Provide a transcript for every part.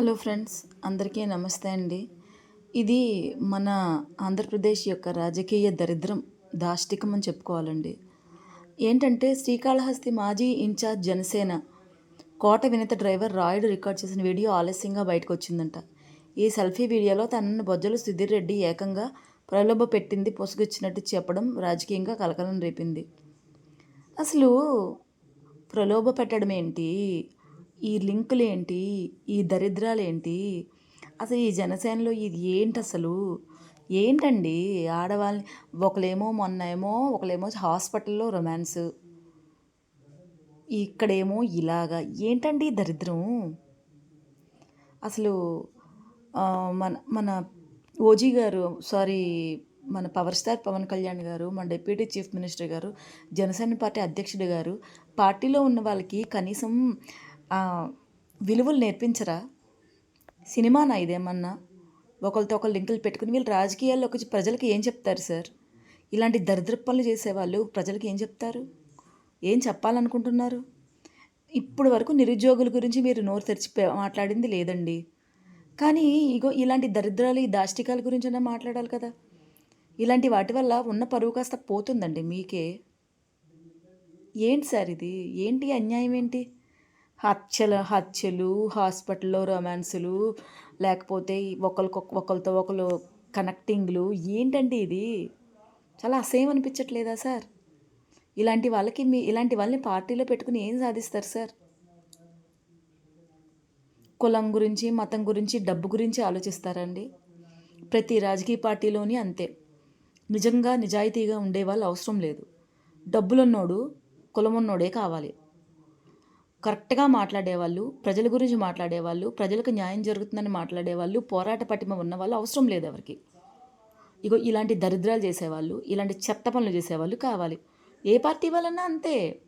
Hello friends అందరికీ నమస్తే అండి. ఇది మన ఆంధ్రప్రదేశ్ యొక్క రాజకీయ దరిద్రం దాష్టికం అని చెప్పుకోవాలండి. ఏంటంటే శ్రీకాళహస్తి మాజీ incharge Janasena Kota Vinutha driver Rayudu record చేసిన వీడియో ఆలస్యంగా బయటకు వచ్చిందంట ఈ సెల్ఫీ వీడియోలో తనను బొజ్జలు సుధీర్ రెడ్డి ఏకంగా ప్రలోభ పెట్టింది పొసుగొచ్చినట్టు చెప్పడం రాజకీయంగా కలకలం రేపింది. అసలు ప్రలోభ పెట్టడం ఏంటి ఈ లింకులు ఏంటి ఈ దరిద్రాలు ఏంటి అసలు ఈ జనసేనలో ఇది ఏంటి అసలు? ఏంటండి ఆడవాళ్ళని ఒకలేమో మొన్న ఏమో ఒకలేమో హాస్పిటల్లో రొమాన్స్. ఇక్కడేమో ఇలాగా. ఏంటండి దరిద్రం? అసలు మన మన ఓజీ గారు సారీ మన పవర్ స్టార్ పవన్ కళ్యాణ్ గారు మన డిప్యూటీ చీఫ్ మినిస్టర్ గారు జనసేన పార్టీ అధ్యక్షుడు గారు పార్టీలో ఉన్న వాళ్ళకి కనీసం విలువలు నేర్పించరా? సినిమానా ఇదేమన్నా? ఒకరితో ఒకరు లింకులు పెట్టుకుని వీళ్ళు రాజకీయాల్లోకి వచ్చి ప్రజలకు ఏం చెప్తారు సార్? ఇలాంటి దరిద్ర పనులు చేసేవాళ్ళు ప్రజలకు ఏం చెప్తారు? ఏం చెప్పాలనుకుంటున్నారు? ఇప్పుడు వరకు నిరుద్యోగుల గురించి మీరు నోరు తెరిచి మాట్లాడింది లేదండి. కానీ ఇగో ఇలాంటి దరిద్రాలు ఈ దాష్టికాల గురించైనా మాట్లాడాలి కదా. ఇలాంటి వాటి వల్ల ఉన్న పరువు కాస్త పోతుందండి మీకే. ఏంటి సార్ ఇది? ఏంటి అన్యాయం ఏంటి? హత్యలు హత్యలు హాస్పిటల్లో రొమాన్సులు లేకపోతే ఒకరికొక ఒకరితో ఒకరు కనెక్టింగ్లు. ఏంటండి ఇది? చాలా అసహ్యం అనిపించట్లేదా సార్? ఇలాంటి వాళ్ళకి మీ ఇలాంటి వాళ్ళని పార్టీలో పెట్టుకుని ఏం సాధిస్తారు సార్? కులం గురించి మతం గురించి డబ్బు గురించి ఆలోచిస్తారండి ప్రతి రాజకీయ పార్టీలోని అంతే. నిజంగా నిజాయితీగా ఉండే వాళ్ళు అవసరం లేదు. డబ్బులున్నోడు కులమున్నోడే కావాలి. కరెక్ట్గా మాట్లాడేవాళ్ళు ప్రజల గురించి మాట్లాడేవాళ్ళు ప్రజలకు న్యాయం జరుగుతుందని మాట్లాడేవాళ్ళు పోరాట పటిమ ఉన్న వాళ్ళు అవసరం లేదు ఎవరికి. ఇగో ఇలాంటి దరిద్రాలు చేసేవాళ్ళు ఇలాంటి చెత్త పనులు చేసేవాళ్ళు కావాలి. ఏ పార్టీ వాళ్ళన్నా అంతే.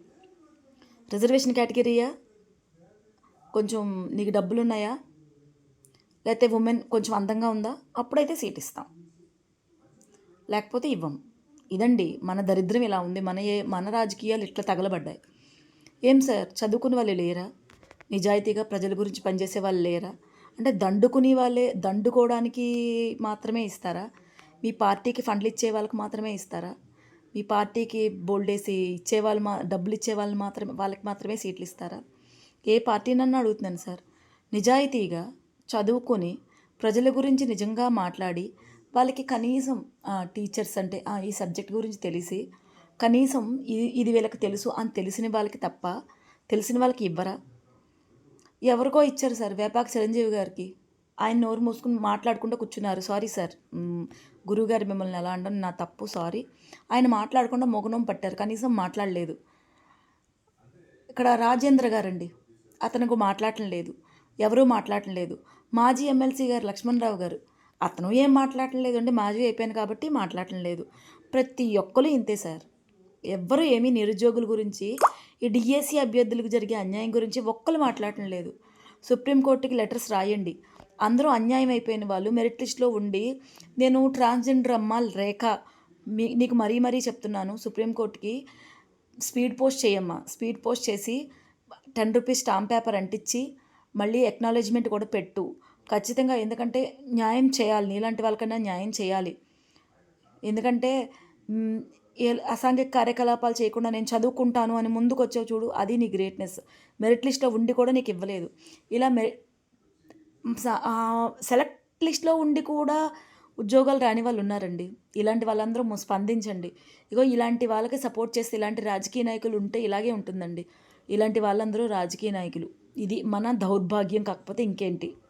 రిజర్వేషన్ కేటగిరీయా? కొంచెం నీకు డబ్బులు ఉన్నాయా లేకపోతే ఉమెన్ కొంచెం అందంగా ఉందా? అప్పుడైతే సీట్ ఇస్తాం. లేకపోతే ఇవ్వం. ఇదండి మన దరిద్రం ఇలా ఉంది మన ఏ మన రాజకీయాలు ఇట్లా తగలబడ్డాయి. ఏం సార్? చదువుకునే వాళ్ళు లేరా? నిజాయితీగా ప్రజల గురించి పనిచేసే వాళ్ళు లేరా? అంటే దండుకుని వాళ్ళే దండుకోవడానికి మాత్రమే ఇస్తారా? మీ పార్టీకి ఫండ్లు ఇచ్చే వాళ్ళకి మాత్రమే ఇస్తారా? మీ పార్టీకి బోల్డేసి ఇచ్చే వాళ్ళు మా డబ్బులు ఇచ్చే వాళ్ళు మాత్రమే వాళ్ళకి మాత్రమే సీట్లు ఇస్తారా? ఏ పార్టీ నన్ను అడుగుతున్నాను సార్? నిజాయితీగా చదువుకొని ప్రజల గురించి నిజంగా మాట్లాడి వాళ్ళకి కనీసం టీచర్స్ అంటే ఈ సబ్జెక్ట్ గురించి తెలిసి కనీసం ఇది ఇది వీళ్ళకి తెలుసు అని తెలిసిన వాళ్ళకి తప్ప తెలిసిన వాళ్ళకి ఇవ్వరా? ఎవరికో ఇచ్చారు సార్ వేపాక చిరంజీవి గారికి. ఆయన నోరు మూసుకుని మాట్లాడుకుంటూ కూర్చున్నారు. సారీ సార్ గురువుగారు మిమ్మల్ని ఎలా అనడం నా తప్పు సారీ. ఆయన మాట్లాడకుండా మొగనం పట్టారు కనీసం మాట్లాడలేదు. ఇక్కడ రాజేంద్ర గారండి అతనికి మాట్లాడటం లేదు ఎవరూ మాట్లాడటం లేదు. మాజీ ఎమ్మెల్సీ గారు లక్ష్మణరావు గారు అతను ఏం మాట్లాడటం లేదు అంటే మాజీ అయిపోయాను కాబట్టి మాట్లాడటం లేదు. ప్రతి ఒక్కరు ఇంతే సార్. ఎవ్వరూ ఏమీ నిరుద్యోగుల గురించి ఈ డిఎస్సి అభ్యర్థులకు జరిగే అన్యాయం గురించి ఒక్కరు మాట్లాడటం లేదు. సుప్రీంకోర్టుకి లెటర్స్ రాయండి. అందరూ అన్యాయం అయిపోయిన వాళ్ళు మెరిట్ లిస్ట్లో ఉండి నేను ట్రాన్స్జెండర్ అమ్మ రేఖ మీ నీకు మరీ మరీ చెప్తున్నాను సుప్రీంకోర్టుకి స్పీడ్ పోస్ట్ చేయమ్మా. స్పీడ్ పోస్ట్ చేసి టెన్ రూపీస్ స్టాంప్ పేపర్ అంటించి మళ్ళీ ఎక్నాలెడ్జ్మెంట్ కూడా పెట్టు. ఖచ్చితంగా ఎందుకంటే న్యాయం చేయాలి నీలాంటి వాళ్ళకన్నా న్యాయం చేయాలి. ఎందుకంటే అసాంఘిక కార్యకలాపాలు చేయకుండా నేను చదువుకుంటాను అని ముందుకు వచ్చావు చూడు అది నీ గ్రేట్నెస్ మెరిట్ లిస్ట్లో ఉండి కూడా నీకు ఇవ్వలేదు. ఇలా మె సెలెక్ట్ లిస్ట్లో ఉండి కూడా ఉద్యోగాలు రాని వాళ్ళు ఉన్నారండి. ఇలాంటి వాళ్ళందరూ స్పందించండి. ఇగో ఇలాంటి వాళ్ళకి సపోర్ట్ చేస్తే ఇలాంటి రాజకీయ నాయకులు ఉంటే ఇలాగే ఉంటుందండి. ఇలాంటి వాళ్ళందరూ రాజకీయ నాయకులు. ఇది మన దౌర్భాగ్యం కాకపోతే ఇంకేంటి?